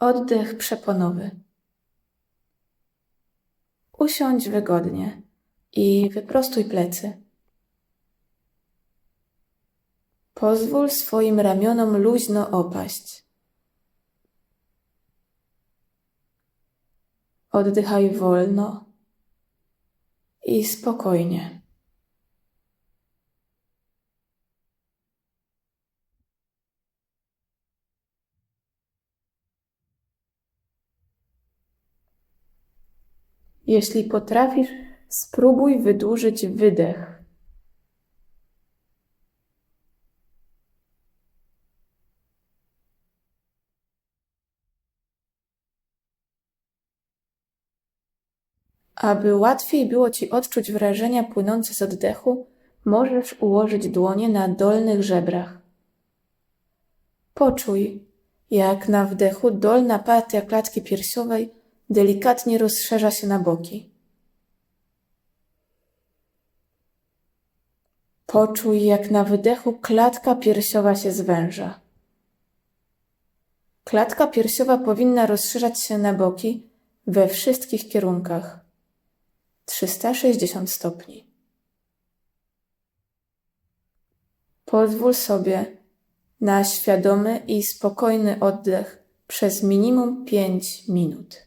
Oddech przeponowy. Usiądź wygodnie i wyprostuj plecy. Pozwól swoim ramionom luźno opaść. Oddychaj wolno i spokojnie. Jeśli potrafisz, spróbuj wydłużyć wydech. Aby łatwiej było Ci odczuć wrażenia płynące z oddechu, możesz ułożyć dłonie na dolnych żebrach. Poczuj, jak na wdechu dolna partia klatki piersiowej delikatnie rozszerza się na boki. Poczuj, jak na wydechu klatka piersiowa się zwęża. Klatka piersiowa powinna rozszerzać się na boki we wszystkich kierunkach. 360 stopni. Pozwól sobie na świadomy i spokojny oddech przez minimum 5 minut.